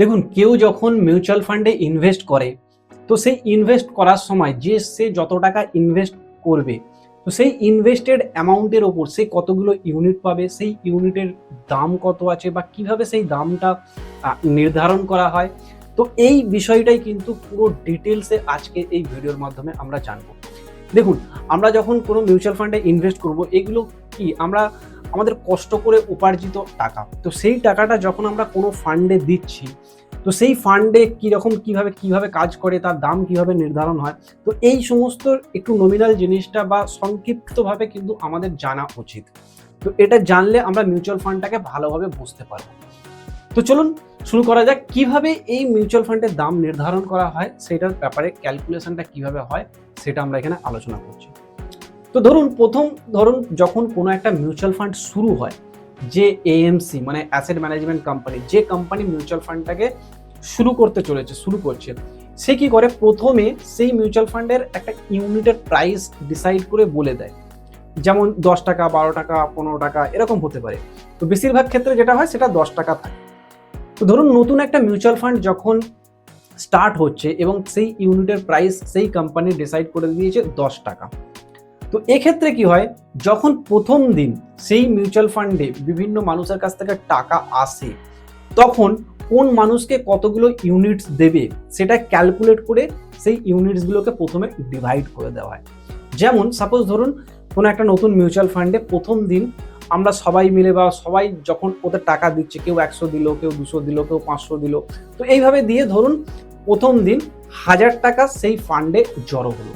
দেখুন, কেউ যখন মিউচুয়াল ফান্ডে ইনভেস্ট করে, তো সেই ইনভেস্ট করার সময় যে সে যত টাকা ইনভেস্ট করবে, তো সেই ইনভেস্টেড অ্যামাউন্টের ওপর সে কতগুলো ইউনিট পাবে, সেই ইউনিটের দাম কত আছে বা কীভাবে সেই দামটা নির্ধারণ করা হয়, তো এই বিষয়টাই কিন্তু পুরো ডিটেলসে আজকে এই ভিডিওর মাধ্যমে আমরা জানব। দেখুন, আমরা যখন কোনো মিউচুয়াল ফান্ডে ইনভেস্ট করব, এগুলো কি? আমরা আমাদের কষ্ট করে উপার্জিত টাকা। তো সেই টাকাটা যখন আমরা কোনো ফান্ডে দিচ্ছি, তো সেই ফান্ডে কীরকম, কীভাবে কীভাবে কাজ করে, তার দাম কীভাবে নির্ধারণ হয়, তো এই সমস্ত একটু নমিনাল জিনিসটা বা সংক্ষিপ্তভাবে কিন্তু আমাদের জানা উচিত। তো এটা জানলে আমরা মিউচুয়াল ফান্ডটাকে ভালোভাবে বুঝতে পারব। তো চলুন শুরু করা যাক, কীভাবে এই মিউচুয়াল ফান্ডের দাম নির্ধারণ করা হয়, সেটার ব্যাপারে ক্যালকুলেশনটা কীভাবে হয়, সেটা আমরা এখানে আলোচনা করছি। তো ধরুন, প্রথম ধরুন যখন কোনো একটা মিউচুয়াল ফান্ড শুরু হয়, যে এএমসি মানে অ্যাসেট ম্যানেজমেন্ট কোম্পানি যে কোম্পানি মিউচুয়াল ফান্ডটাকে শুরু করতে চলেছে, শুরু করছে, সে কি করে? প্রথমে সেই মিউচুয়াল ফান্ডের একটা ইউনিটের প্রাইস ডিসাইড করে বলে দেয়। যেমন দশ টাকা, বারো টাকা, পনেরো টাকা, এরকম হতে পারে। তো বেশিরভাগ ক্ষেত্রে যেটা হয়, সেটা দশ টাকা থাকে। তো ধরুন, নতুন একটা মিউচুয়াল ফান্ড যখন স্টার্ট হচ্ছে এবং সেই ইউনিটের প্রাইস সেই কোম্পানি ডিসাইড করে দিয়েছে দশ টাকা। তো এক্ষেত্রে কি হয়? যখন প্রথম দিন সেই মিউচুয়াল ফান্ডে বিভিন্ন মানুষের কাছ থেকে টাকা আসে, তখন কোন মানুষকে কতগুলো ইউনিটস দেবে সেটা ক্যালকুলেট করে সেই ইউনিটসগুলোকে প্রথমে ডিভাইড করে দেওয়া হয়। যেমন সাপোজ ধরুন কোনো একটা নতুন মিউচুয়াল ফান্ডে প্রথম দিন আমরা সবাই মিলে বা সবাই যখন ওদের টাকা দিচ্ছে, কেউ একশো দিল, কেউ দুশো দিল, কেউ পাঁচশো দিল, তো এইভাবে দিয়ে ধরুন প্রথম দিন হাজার টাকা সেই ফান্ডে জড়ো হলো।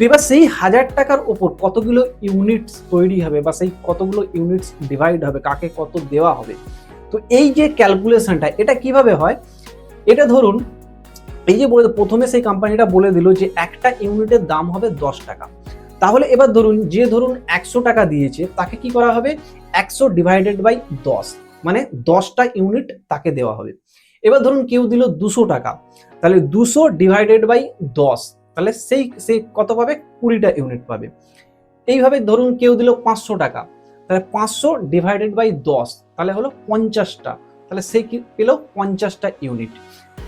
তো এবার সেই হাজার টাকার ওপর কতগুলো ইউনিটস তৈরি হবে বা সেই কতগুলো ইউনিটস ডিভাইড হবে, কাকে কত দেওয়া হবে? তো এই যে ক্যালকুলেশনটা এটা কীভাবে হয়? এটা ধরুন, এই যে বলে প্রথমে সেই কোম্পানিটা বলে দিল যে একটা ইউনিটের দাম হবে দশ টাকা। তাহলে এবার ধরুন, যে ধরুন একশো টাকা দিয়েছে, তাকে কি করা হবে? একশো ডিভাইডেড বাই দশ মানে দশটা ইউনিট তাকে দেওয়া হবে। এবার ধরুন কেউ দিল দুশো টাকা, তাহলে দুশো ডিভাইডেড বাই দশ তাহলে সেই সেই কত পাবে? কুড়িটা ইউনিট পাবে। এইভাবে ধরুন কেউ দিল পাঁচশো টাকা, তাহলে পাঁচশো ডিভাইডেড বাই দশ, তাহলে হলো পঞ্চাশটা, তাহলে সে কি পেল পঞ্চাশটা ইউনিট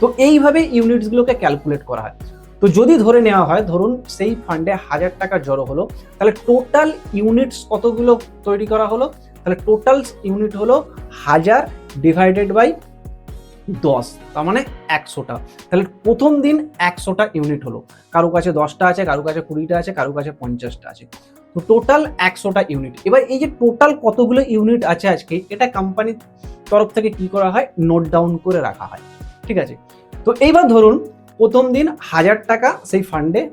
তো এইভাবে ইউনিটসগুলোকে ক্যালকুলেট করা হয়। তো যদি ধরে নেওয়া হয়, ধরুন সেই ফান্ডে হাজার টাকা জড়ো হলো, তাহলে টোটাল ইউনিটস কতগুলো তৈরি করা হলো? তাহলে টোটাল ইউনিট হলো হাজার ডিভাইডেড বাই দশ, তার মানে একশোটা। তাহলে প্রথম দিন একশোটা ইউনিট হলো। কারও কাছে দশটা আছে, কারও কাছে কুড়িটা আছে, কারও কাছে পঞ্চাশটা আছে। তো টোটাল একশোটা ইউনিট। এবার এই যে টোটাল কতগুলো ইউনিট আছে আজকে, এটা কোম্পানির তরফ থেকে কি করা হয়? নোট ডাউন করে রাখা হয়। ঠিক আছে? তো এইবার ধরুন, প্রথম দিন হাজার টাকা সেই ফান্ডে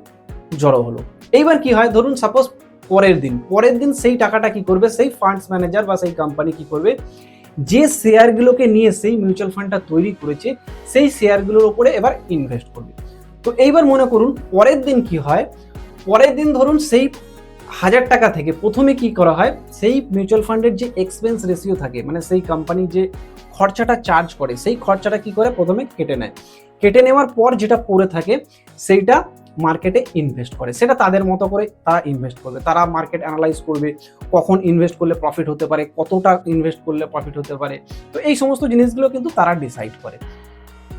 জড়ো হলো। এইবার কি হয়? ধরুন সাপোজ পরের দিন। পরের দিন সেই টাকাটা কি করবে? সেই ফান্ডস ম্যানেজার বা সেই কোম্পানি কি করবে? যে শেয়ারগুলোকে নিয়ে সেই মিউচুয়াল ফান্ডটা তৈরি করেছে, সেই শেয়ারগুলোর উপরে এবার ইনভেস্ট করবে। তো এইবার মনে করুন, পরের দিন কি হয়? পরের দিন ধরুন সেই হাজার টাকা থেকে প্রথমে কি করা হয়? সেই মিউচুয়াল ফান্ডের যে এক্সপেন্স রেশিও থাকে মানে সেই কোম্পানি যে খরচাটা চার্জ করে, সেই খরচাটা কি করে? প্রথমে কেটে নেয়। কেটে নেওয়ার পর যেটা পড়ে থাকে, সেইটা মার্কেটে ইনভেস্ট করে। সেটা তাদের মতো করে তারা ইনভেস্ট করবে। তারা মার্কেট অ্যানালাইজ করবে কখন ইনভেস্ট করলে প্রফিট হতে পারে, কতটা ইনভেস্ট করলে প্রফিট হতে পারে। তো এই সমস্ত জিনিসগুলো কিন্তু তারা ডিসাইড করে।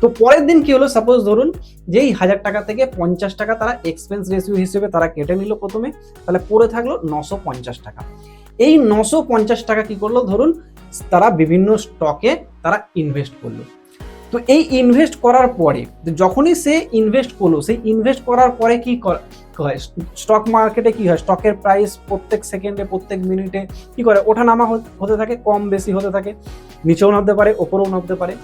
তো পরের দিন কি হলো? সাপোজ ধরুন যেই হাজার টাকা থেকে পঞ্চাশ টাকা তারা এক্সপেন্স রেশিও হিসেবে তারা কেটে নিল প্রথমে, তাহলে পড়ে থাকল নশো পঞ্চাশ টাকা। এই নশো পঞ্চাশ টাকা কি করল? ধরুন তারা বিভিন্ন স্টকে তারা ইনভেস্ট করল। তো এই ইনভেস্ট করার পরে, যখনই সে ইনভেস্ট করল সেই ইনভেস্ট করার পরে কি হয়? স্টক মার্কেটে কি হয়? স্টকের প্রাইস প্রত্যেক সেকেন্ডে প্রত্যেক মিনিটে কি করে? ওঠানামা হতে- হতে থাকে, কম বেশি হতে থাকে, নিচেও নামতে পারে, ওপরেও নামতে পারে।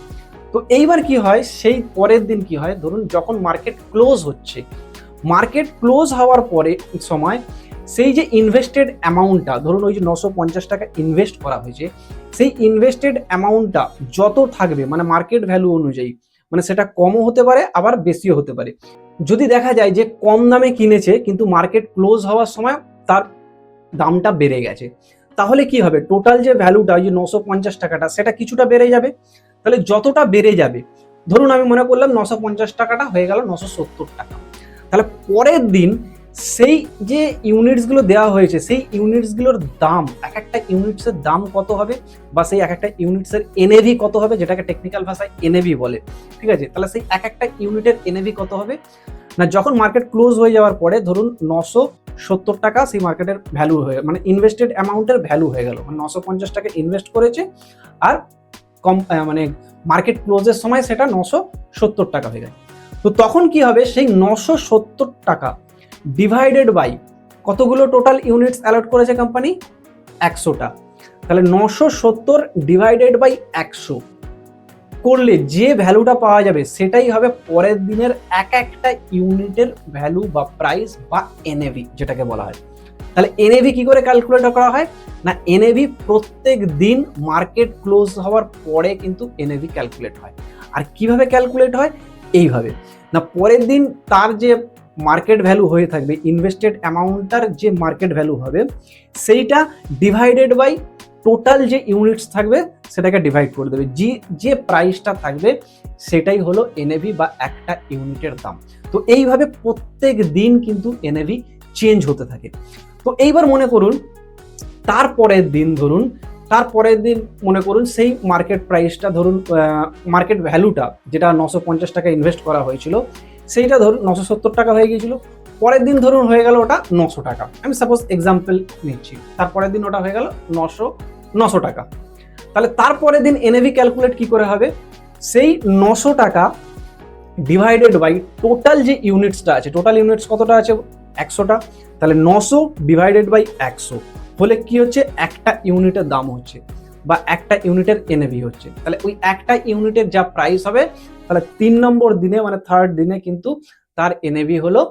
তো এইবার কি হয়? সেই পরের দিন কি হয়? ধরুন যখন মার্কেট ক্লোজ হচ্ছে মার্কেট ক্লোজ হওয়ার পরে সময় সেই যে ইনভেস্টেড অ্যামাউন্টটা ধরুন ওই যে নশো পঞ্চাশ টাকা ইনভেস্ট করা হয়েছে, সেই ইনভেস্টেড অ্যামাউন্টটা যত থাকবে মানে মার্কেট ভ্যালু অনুযায়ী মানে সেটা কমও হতে পারে, আবার বেশিও হতে পারে। যদি দেখা যায় যে কম দামে কিনেছে, কিন্তু মার্কেট ক্লোজ হওয়ার সময় তার দামটা বেড়ে গেছে, তাহলে কি হবে? টোটাল যে ভ্যালুটা ওই যে নশো পঞ্চাশ টাকাটা, সেটা কিছুটা বেড়ে যাবে। তাহলে যতটা বেড়ে যাবে, ধরুন আমি মনে করলাম নশো পঞ্চাশ টাকাটা হয়ে গেল নশো সত্তর টাকা। তাহলে পরের দিন সেই যে ইউনিটসগুলো দেওয়া হয়েছে, সেই ইউনিটসগুলোর দাম, এক একটা ইউনিটসের দাম কত হবে? বা সেই এক একটা ইউনিটসের এনএভি কত হবে? যেটাকে টেকনিক্যাল ভাষায় এনএভি বলে। ঠিক আছে? তাহলে সেই এক একটা ইউনিটের এনএভি কত হবে? না, যখন মার্কেট ক্লোজ হয়ে যাওয়ার পরে ধরুন নশো সত্তর টাকা সেই মার্কেটের ভ্যালু হয়ে মানে ইনভেস্টেড অ্যামাউন্টের ভ্যালু হয়ে গেল। মানে নশো পঞ্চাশ টাকা ইনভেস্ট করেছে আর কম মানে মার্কেট ক্লোজের সময় সেটা নশো সত্তর টাকা হয়ে গেছে তো তখন কি হবে? সেই নশো সত্তর টাকা ডিভাইডেড বাই কতগুলো টোটাল ইউনিটস অ্যালট করেছে কোম্পানি একশোটা। তাহলে নশো সত্তর ডিভাইডেড বাই একশো। করলে যে ভ্যালুটা পাওয়া যাবে, সেটাই হবে পরের দিনের এক একটা ইউনিটের ভ্যালু বা প্রাইস বা এনএভি যেটাকে বলা হয়। তাহলে এনএভি কি করে ক্যালকুলেট করা হয়? না এনএভি প্রত্যেক দিন মার্কেট ক্লোজ হওয়ার পরে কিন্তু এনএভি ক্যালকুলেট হয়। আর কীভাবে ক্যালকুলেট হয়? এইভাবে। না, পরের দিন তার যে মার্কেট ভ্যালু হয়ে থাকবে ইনভেস্টেড অ্যামাউন্টটার যে মার্কেট ভ্যালু হবে, সেইটা ডিভাইডেড বাই টোটাল যে ইউনিটস থাকবে, সেটাকে ডিভাইড করে দেবে। যে যে প্রাইসটা থাকবে, সেটাই হলো এনএভি বা একটা ইউনিটের দাম। তো এইভাবে প্রত্যেক দিন কিন্তু এনএভি চেঞ্জ হতে থাকে। তো এইবার মনে করুন, তারপরের দিন ধরুন, তারপরের দিন মনে করুন সেই মার্কেট প্রাইসটা ধরুন মার্কেট ভ্যালুটা যেটা নশো পঞ্চাশ টাকা ইনভেস্ট করা হয়েছিল সেইটা ধরুন নশো সত্তর টাকা হয়ে গিয়েছিল। পরের দিন ধরুন হয়ে গেল ওটা নশো টাকা। আমি সাপোজ এক্সাম্পল নিচ্ছি। তারপরের দিন ওটা হয়ে গেল নশো নশো টাকা। তাহলে তারপরের দিন এনএভি ক্যালকুলেট কি করে হবে? সেই নশো টাকা ডিভাইডেড বাই টোটাল যে ইউনিটসটা আছে টোটাল ইউনিটস কতটা আছে? একশোটা। তাহলে নশো ডিভাইডেড বাই একশো হলে কি হচ্ছে? একটা ইউনিটের দাম হচ্ছে বা একটা ইউনিটের এনএভি হচ্ছে। তাহলে ওই একটা ইউনিটের যা প্রাইস হবে তাহলে তিন নম্বর দিনে মানে থার্ড দিনে কিন্তু তার এনএভি হলো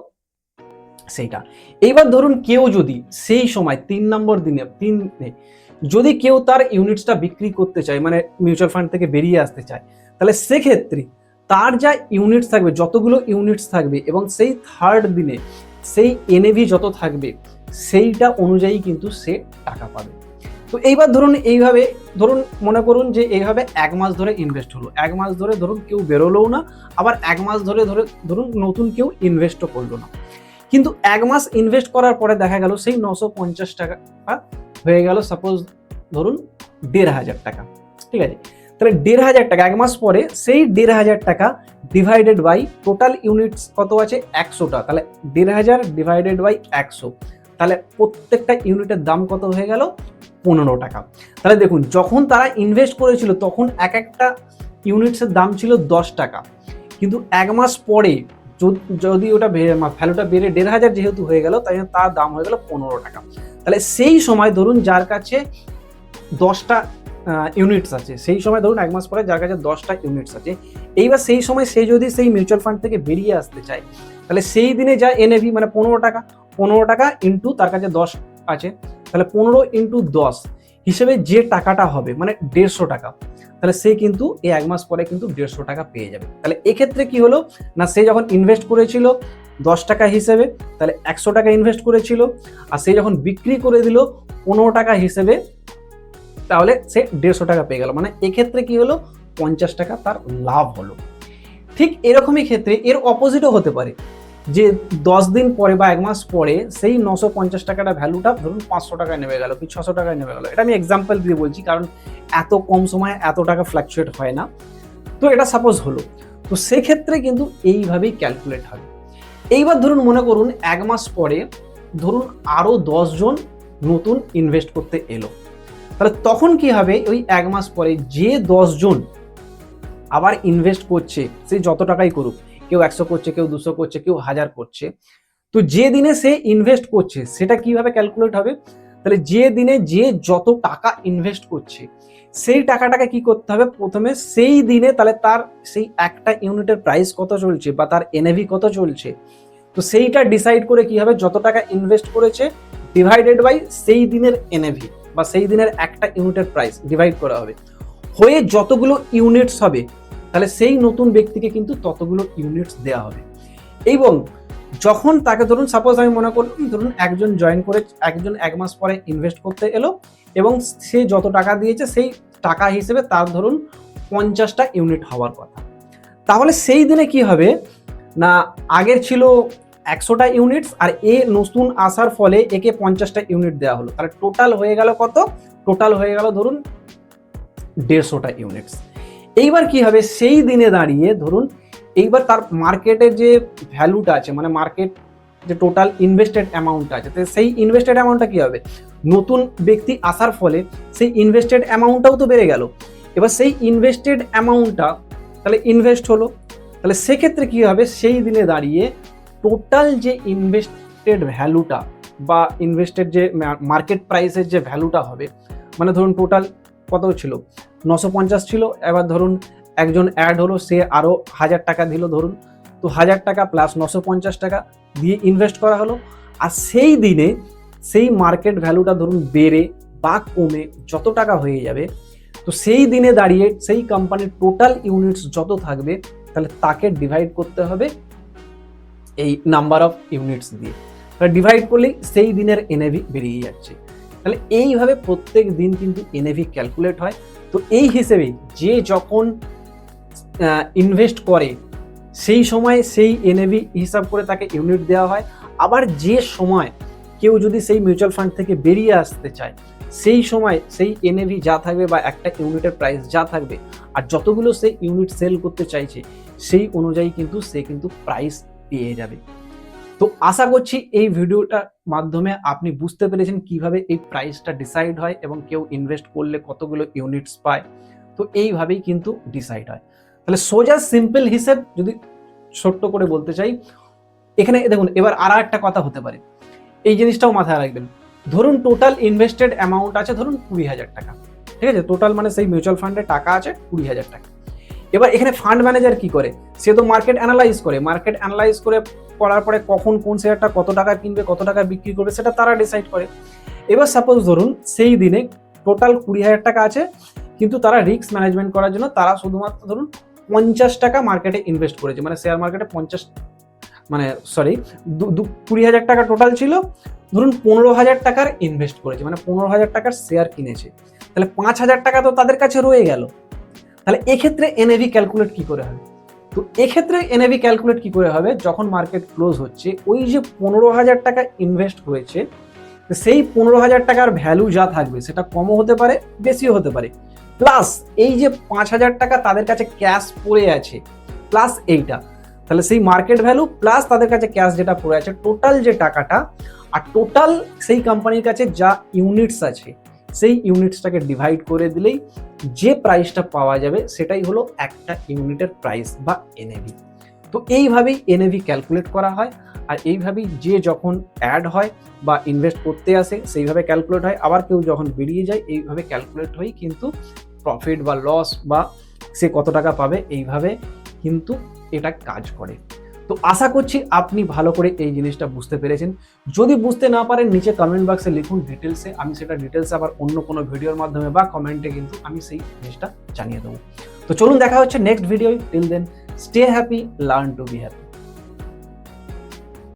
সেইটা। এইবার ধরুন কেউ যদি সেই সময় তিন নম্বর দিনে, তিন যদি কেউ তার ইউনিটসটা বিক্রি করতে চায় মানে মিউচুয়াল ফান্ড থেকে বেরিয়ে আসতে চায়, তাহলে সেক্ষেত্রে তার যা ইউনিটস থাকবে, যতগুলো ইউনিটস থাকবে এবং সেই থার্ড দিনে সেই এনএভি যত থাকবে, সেইটা অনুযায়ী কিন্তু সে টাকা পাবে। তো এইবার ধরুন এইভাবে, ধরুন মনে করুন যে এইভাবে এক মাস ধরে ইনভেস্ট হলো। এক মাস ধরে ধরুন কেউ বেরোলোও না, আবার এক মাস ধরে ধরে ধরুন নতুন কেউ ইনভেস্টও করল না। কিন্তু এক মাস ইনভেস্ট করার পরে দেখা গেল সেই নশো পঞ্চাশ টাকা হয়ে গেল সাপোজ ধরুন দেড় হাজার টাকা, ঠিক আছে? তাহলে দেড় হাজার টাকা, এক মাস পরে সেই দেড় হাজার টাকা ডিভাইডেড বাই টোটাল ইউনিটস কত আছে? একশোটা তাহলে দেড় হাজার ডিভাইডেড বাই একশো। তাহলে প্রত্যেকটা ইউনিটের দাম কত হয়ে গেল? পনেরো টাকা। তাহলে দেখুন, যখন তারা ইনভেস্ট করেছিল, তখন এক একটা ইউনিটসের দাম ছিল দশ টাকা। কিন্তু এক মাস পরে যদি- ওটা ভ্যালুটা বেড়ে দেড় হাজার যেহেতু হয়ে গেল, তাই তার দাম হয়ে গেল পনেরো টাকা। তাহলে সেই সময় ধরুন যার কাছে দশটা ইউনিটস আছে, সেই সময় ধরুন এক মাস পরে যার কাছে দশটা ইউনিটস আছে, এইবার সেই সময় সে যদি সেই মিউচুয়াল ফান্ড থেকে বেরিয়ে আসতে চায়, তাহলে সেই দিনে যা এনএভি মানে পনেরো টাকা পনেরো টাকা ইন্টু তার কাছে দশ আছে। তাহলে পনেরো ইন্টু দশ হিসেবে যে টাকাটা হবে মানে দেড়শো টাকা, তাহলে সে কিন্তু এই এক মাস পরে কিন্তু দেড়শো টাকা পেয়ে যাবে। তাহলে এক্ষেত্রে কি হলো? না, সে যখন ইনভেস্ট করেছিল দশ টাকা হিসেবে, তাহলে একশো টাকা ইনভেস্ট করেছিল, আর সে যখন বিক্রি করে দিল পনেরো টাকা হিসেবে, তাহলে সে দেড়শো টাকা পেয়ে গেল। মানে এক্ষেত্রে কি হলো? পঞ্চাশ টাকা তার লাভ হলো। ঠিক এরকমই ক্ষেত্রে এর অপোজিটও হতে পারে। যে দশ দিন পরে বা এক মাস পরে সেই নশো পঞ্চাশ টাকাটা ভ্যালুটা ধরুন পাঁচশো টাকায় নেমে গেল, কি ছশো টাকায় নেমে গেল। এটা আমি এক্সাম্পল দিয়ে বলছি, কারণ এত কম সময়ে এত টাকা ফ্ল্যাকচুয়েট হয় না। তো এটা সাপোজ হলো। তো সেক্ষেত্রে কিন্তু এইভাবেই ক্যালকুলেট হবে। এইবার ধরুন মনে করুন এক মাস পরে ধরুন আরও জন নতুন ইনভেস্ট করতে এলো। তাহলে তখন কি হবে? ওই এক মাস পরে যে জন আবার ইনভেস্ট করছে, সে যত টাকাই করুক কেউ একশো করছে, কেউ দুশো করছে, কেউ হাজার করছে। তো যে দিনে সে ইনভেস্ট করছে, সেটা কীভাবে ক্যালকুলেট হবে? তাহলে যে দিনে যে যত টাকা ইনভেস্ট করছে, সেই টাকাটাকে কি করতে হবে? প্রথমে সেই দিনে তাহলে তার সেই একটা ইউনিটের প্রাইস কত চলছে বা তার এনএভি কত চলছে? তো সেইটা ডিসাইড করে কি হবে? যত টাকা ইনভেস্ট করেছে ডিভাইডেড বাই সেই দিনের এনএভি বা সেই দিনের একটা ইউনিটের প্রাইস ডিভাইড করা হবে। হয়ে যতগুলো ইউনিটস হবে তাহলে সেই নতুন ব্যক্তিকে কিন্তু ততগুলো ইউনিটস দেওয়া হবে। এবং যখন তাকে ধরুন সাপোজ আমি মনে করলাম ধরুন একজন জয়েন করে, একজন এক মাস পরে ইনভেস্ট করতে এলো এবং সে যত টাকা দিয়েছে, সেই টাকা হিসেবে তার ধরুন পঞ্চাশটা ইউনিট হওয়ার কথা। তাহলে সেই দিনে কি হবে? না, আগের ছিল একশোটা ইউনিটস আর এ নতুন আসার ফলে একে পঞ্চাশটা ইউনিট দেওয়া হলো। তাহলে টোটাল হয়ে গেল কত? টোটাল হয়ে গেল ধরুন দেড়শোটা ইউনিটস এইবার কি হবে? সেই দিনে দাঁড়িয়ে ধরুন, এইবার তার মার্কেটের যে ভ্যালুটা আছে মানে মার্কেট যে টোটাল ইনভেস্টেড অ্যামাউন্ট আছে, তো সেই ইনভেস্টেড অ্যামাউন্টটা কি হবে? নতুন ব্যক্তি আসার ফলে সেই ইনভেস্টেড অ্যামাউন্টটাও তো বেড়ে গেল। এবার সেই ইনভেস্টেড অ্যামাউন্টটা তাহলে ইনভেস্ট হলো। তাহলে সেক্ষেত্রে কী হবে? সেই দিনে দাঁড়িয়ে টোটাল যে ইনভেস্টেড ভ্যালুটা বা ইনভেস্টেড যে মার্কেট প্রাইসের যে ভ্যালুটা হবে মানে ধরুন টোটাল কত ছিল? নশো পঞ্চাশ ছিল। এবার ধরুন একজন অ্যাড হলো, সে আরও হাজার টাকা দিল ধরুন। তো হাজার টাকা প্লাস নশো পঞ্চাশ টাকা দিয়ে ইনভেস্ট করা হলো। আর সেই দিনে সেই মার্কেট ভ্যালুটা ধরুন বেড়ে বা কমে যত টাকা হয়ে যাবে, তো সেই দিনে দাঁড়িয়ে সেই কোম্পানির টোটাল ইউনিটস যত থাকবে, তাহলে তাকে ডিভাইড করতে হবে এই নাম্বার অফ ইউনিটস দিয়ে। ডিভাইড করলেই সেই দিনের এনএভি বেরিয়ে যাচ্ছে। তাহলে এইভাবে প্রত্যেক দিন কিন্তু এনএভি ক্যালকুলেট হয়। তো এই হিসেবে যে যখন ইনভেস্ট করে, সেই সময় সেই এনএভি হিসাব করে তাকে ইউনিট দেওয়া হয়। আবার যে সময় কেউ যদি সেই মিউচুয়াল ফান্ড থেকে বেরিয়ে আসতে চায়, সেই সময় সেই এনএভি যা থাকবে বা একটা ইউনিটের প্রাইস যা থাকবে, আর যতগুলো সে ইউনিট সেল করতে চাইছে, সেই অনুযায়ী কিন্তু সে কিন্তু প্রাইস পেয়ে যাবে। তো আশা করছি এই ভিডিওটার মাধ্যমে আপনি বুঝতে পেরেছেন কীভাবে এই প্রাইসটা ডিসাইড হয় এবং কেউ ইনভেস্ট করলে কতগুলো ইউনিটস পায়। তো এইভাবেই কিন্তু ডিসাইড হয়। তাহলে সোজা সিম্পল হিসেব যদি ছোট্ট করে বলতে চাই, এখানে দেখুন, এবার আর একটা কথা হতে পারে। এই জিনিসটাও মাথায় রাখবেন। ধরুন টোটাল ইনভেস্টেড অ্যামাউন্ট আছে, ধরুন কুড়ি হাজার টাকা। ঠিক আছে? টোটাল মানে সেই মিউচুয়াল ফান্ডে টাকা আছে কুড়ি হাজার টাকা। এবার এখানে ফান্ড ম্যানেজার কি করে? সে তো মার্কেট অ্যানালাইজ করে। মার্কেট অ্যানালাইজ করে করার পরে কখন কোন শেয়ারটা কত টাকা কিনবে, কত টাকা বিক্রি করবে, সেটা তারা ডিসাইড করে। এবার সাপোজ ধরুন, সেই দিনে টোটাল কুড়ি হাজার টাকা আছে, কিন্তু তারা রিস্ক ম্যানেজমেন্ট করার জন্য তারা শুধুমাত্র ধরুন পঞ্চাশ টাকা মার্কেটে ইনভেস্ট করেছে। মানে শেয়ার মার্কেটে পঞ্চাশ মানে সরি কুড়ি হাজার টাকা টোটাল ছিল, ধরুন পনেরো হাজার টাকার ইনভেস্ট করেছে। মানে পনেরো হাজার টাকার শেয়ার কিনেছে। তাহলে পাঁচ হাজার টাকা তো তাদের কাছে রয়ে গেল। তাহলে এক্ষেত্রে এনএভি ক্যালকুলেট কি করে হবে? তো এক্ষেত্রে এনএভি ক্যালকুলেট কি করে হবে? যখন মার্কেট ক্লোজ হচ্ছে, ওই যে পনেরো হাজার টাকা ইনভেস্ট করেছে সেই পনেরো হাজার টাকার ভ্যালু যা থাকবে, সেটা কমও হতে পারে, বেশিও হতে পারে। প্লাস এই যে পাঁচ হাজার টাকা তাদের কাছে ক্যাশ পড়ে আছে প্লাস এইটা, তাহলে সেই মার্কেট ভ্যালু প্লাস তাদের কাছে ক্যাশ যেটা পড়ে আছে টোটাল যে টাকাটা, আর টোটাল সেই কোম্পানির কাছে যা ইউনিটস আছে সেই ইউনিটসটাকে ডিভাইড করে দিলেই যে প্রাইসটা পাওয়া যাবে সেটাই হলো একটা ইউনিটের প্রাইস বা এনএভি তো এইভাবেই এনএভি ক্যালকুলেট করা হয় আর এইভাবেই যে যখন অ্যাড হয় বা ইনভেস্ট করতে আসে সেইভাবে ক্যালকুলেট হয়। আবার কেউ যখন বেরিয়ে যায় এইভাবে ক্যালকুলেট হয়েই কিন্তু প্রফিট বা লস বা সে কত টাকা পাবে এইভাবে কিন্তু এটা কাজ করে। তো আশা করছি আপনি ভালো করে এই জিনিসটা বুঝতে পেরেছেন। যদি বুঝতে না পারেন, নিচে কমেন্ট বক্সে লিখুন ডিটেলসে আমি সেটা ডিটেলসে আবার অন্য কোনো ভিডিওর মাধ্যমে বা কমেন্টে কিন্তু আমি সেই জিনিসটা জানিয়ে দেবো। তো চলুন দেখা হচ্ছে next video till then stay happy learn to be happy